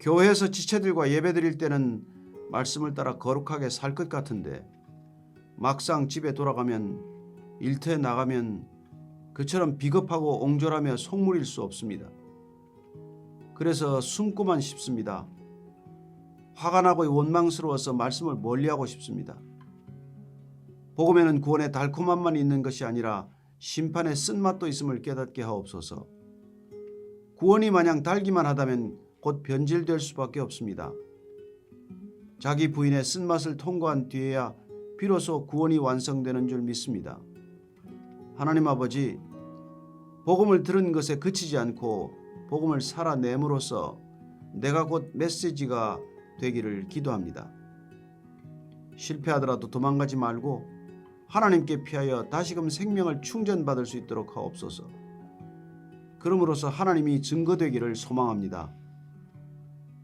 교회에서 지체들과 예배드릴 때는 말씀을 따라 거룩하게 살 것 같은데 막상 집에 돌아가면 일터에 나가면 그처럼 비겁하고 옹졸하며 속물일 수 없습니다. 그래서 숨고만 싶습니다. 화가 나고 원망스러워서 말씀을 멀리하고 싶습니다. 복음에는 구원의 달콤함만 있는 것이 아니라 심판의 쓴맛도 있음을 깨닫게 하옵소서. 구원이 마냥 달기만 하다면 곧 변질될 수밖에 없습니다. 자기 부인의 쓴맛을 통과한 뒤에야 비로소 구원이 완성되는 줄 믿습니다. 하나님 아버지, 복음을 들은 것에 그치지 않고 복음을 살아냄으로써 내가 곧 메시지가 되기를 기도합니다. 실패하더라도 도망가지 말고 하나님께 피하여 다시금 생명을 충전받을 수 있도록 하옵소서. 그러므로서 하나님이 증거되기를 소망합니다.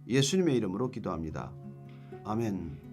예수님의 이름으로 기도합니다. 아멘.